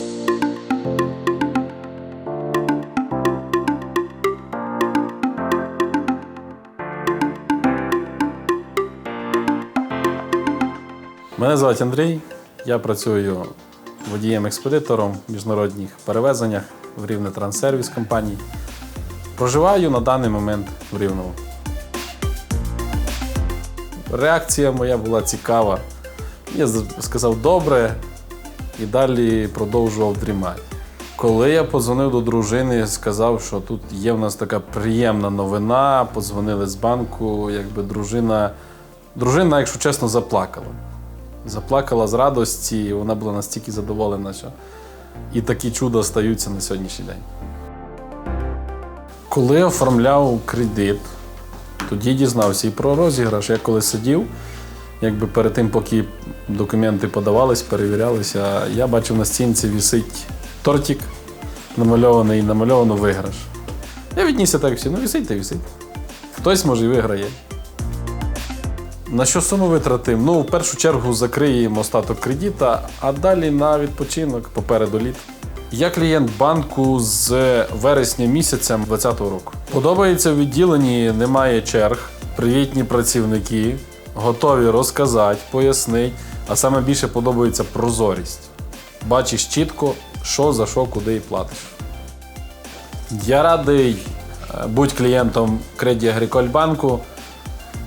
Мене звати Андрій. Я працюю водієм-експедитором в міжнародних перевезеннях в Рівне Транссервіс компанії. Проживаю на даний момент в Рівному. Реакція моя була цікава. Я сказав добре і далі продовжував дрімати. Коли я подзвонив до дружини, сказав, що тут є в нас така приємна новина, подзвонили з банку, якби дружина, дружина, якщо чесно, заплакала. Заплакала з радості, і вона була настільки задоволена, що і такі чуда стаються на сьогоднішній день. Коли оформляв кредит, тоді дізнався і про розіграш. Я коли сидів, якби перед тим, поки документи подавались, перевірялися, я бачив на стінці вісить тортик намальований намальовано виграш. Я віднісся так всі, ну вісить та вісить. Хтось може і виграє. На що суму витратив? Ну, в першу чергу закриємо остаток кредита, а далі на відпочинок попереду літ. Я клієнт банку з вересня місяця 2020 року. Подобається в відділенні, немає черг, привітні працівники, готові розказати, пояснити. А саме більше подобається прозорість. Бачиш чітко, що за що, куди і платиш. Я радий е, бути клієнтом Credit Agricole банку,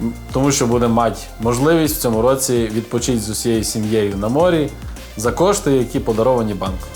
м, тому що буде мати можливість в цьому році відпочити з усією сім'єю на морі за кошти, які подаровані банком.